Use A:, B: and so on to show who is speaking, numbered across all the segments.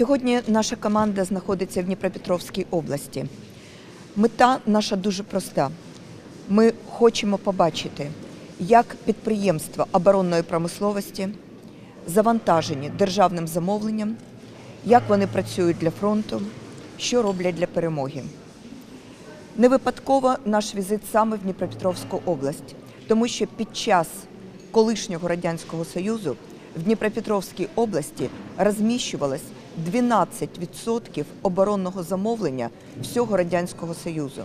A: Сьогодні наша команда знаходиться в Дніпропетровській області. Мета наша дуже проста. Ми хочемо побачити, як підприємства оборонної промисловості завантажені державним замовленням, як вони працюють для фронту, що роблять для перемоги. Не випадково наш візит саме в Дніпропетровську область, тому що під час колишнього радянського союзу в Дніпропетровській області розміщувалось 12% оборонного замовлення всього радянського союзу.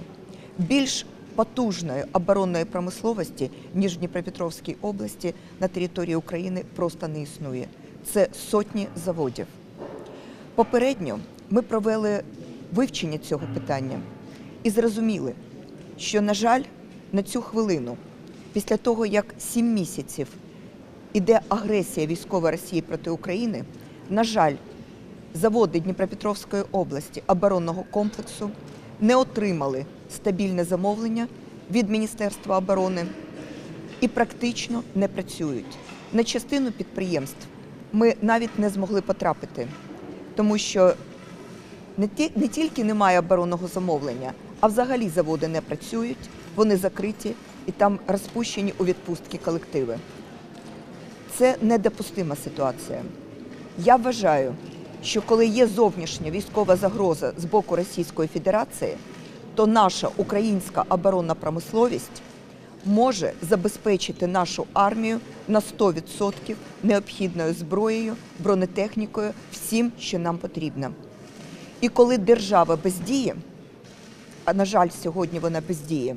A: Більш потужної оборонної промисловості ніж в Дніпропетровській області на території України просто не існує. Це сотні заводів. Попередньо ми провели вивчення цього питання і зрозуміли, що, на жаль, на цю хвилину, після того, як сім місяців іде агресія військова Росії проти України, на жаль, заводи Дніпропетровської області оборонного комплексу не отримали стабільне замовлення від Міністерства оборони і практично не працюють. На частину підприємств ми навіть не змогли потрапити, тому що не, тільки немає оборонного замовлення, а взагалі заводи не працюють, вони закриті і там розпущені у відпустки колективи. Це недопустима ситуація. Я вважаю, що коли є зовнішня військова загроза з боку Російської Федерації, то наша українська оборонна промисловість може забезпечити нашу армію на 100% необхідною зброєю, бронетехнікою, всім, що нам потрібно. І коли держава бездіє, а на жаль, сьогодні вона бездіє,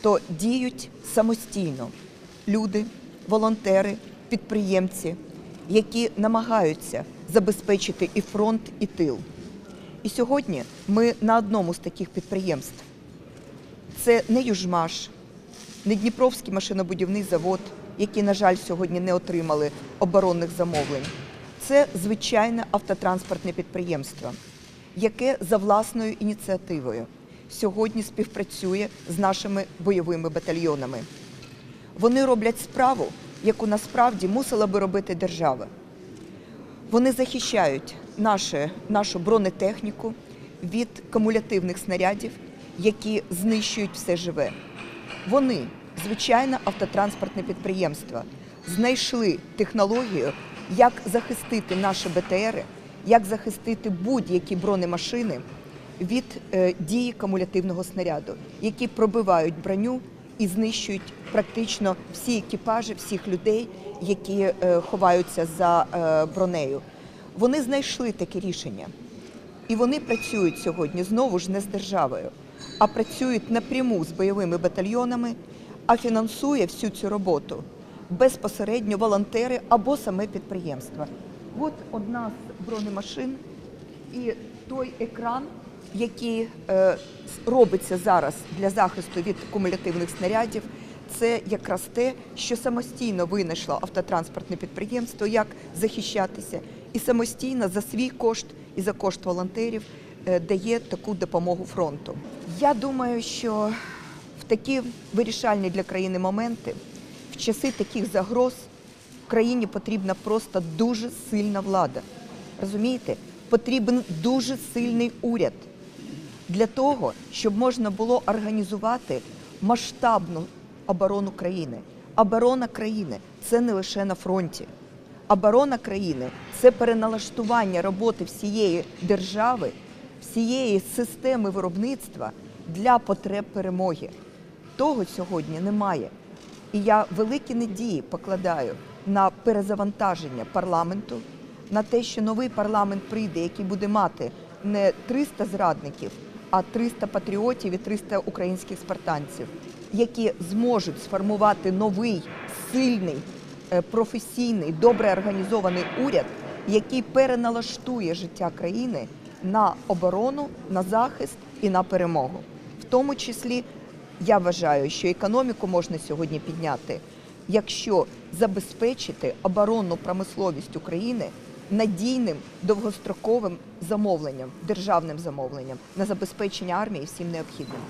A: то діють самостійно люди, волонтери, підприємці, які намагаються забезпечити і фронт, і тил. І сьогодні ми на одному з таких підприємств. Це не Южмаш, не Дніпровський машинобудівний завод, які, на жаль, сьогодні не отримали оборонних замовлень. Це звичайне автотранспортне підприємство, яке за власною ініціативою сьогодні співпрацює з нашими бойовими батальйонами. Вони роблять справу, яку насправді мусила би робити держава. Вони захищають наше, нашу бронетехніку від кумулятивних снарядів, які знищують все живе. Вони, звичайне автотранспортне підприємство, знайшли технологію, як захистити наші БТРи, як захистити будь-які бронемашини від е, дії кумулятивного снаряду, які пробивають броню і знищують практично всі екіпажі, всіх людей, які е, ховаються за е, бронею. Вони знайшли таке рішення. І вони працюють сьогодні знову ж не з державою, а працюють напряму з бойовими батальйонами, а фінансує всю цю роботу безпосередньо волонтери або саме підприємство. От одна з бронемашин і той екран, який е, робиться зараз для захисту від кумулятивних снарядів, це якраз те, що самостійно винайшло автотранспортне підприємство, як захищатися, і самостійно за свій кошт і за кошт волонтерів е, дає таку допомогу фронту. Я думаю, що в такі вирішальні для країни моменти, в часи таких загроз, в країні потрібна просто дуже сильна влада. Розумієте? Потрібен дуже сильний уряд для того, щоб можна було організувати масштабну оборону країни. Оборона країни це не лише на фронті. Оборона країни це переналаштування роботи всієї держави, всієї системи виробництва для потреб перемоги. Того сьогодні немає. І я великі надії покладаю на перезавантаження парламенту, на те, що новий парламент прийде, який буде мати не 300 зрадників, а 300 патріотів і 300 українських спартанців, які зможуть сформувати новий, сильний, е, професійний, добре організований уряд, який переналаштує життя країни на оборону, на захист і на перемогу. В тому числі я вважаю, що економіку можна сьогодні підняти, якщо забезпечити оборонну промисловість України надійним довгостроковим замовленням, державним замовленням на забезпечення армії всім необхідним.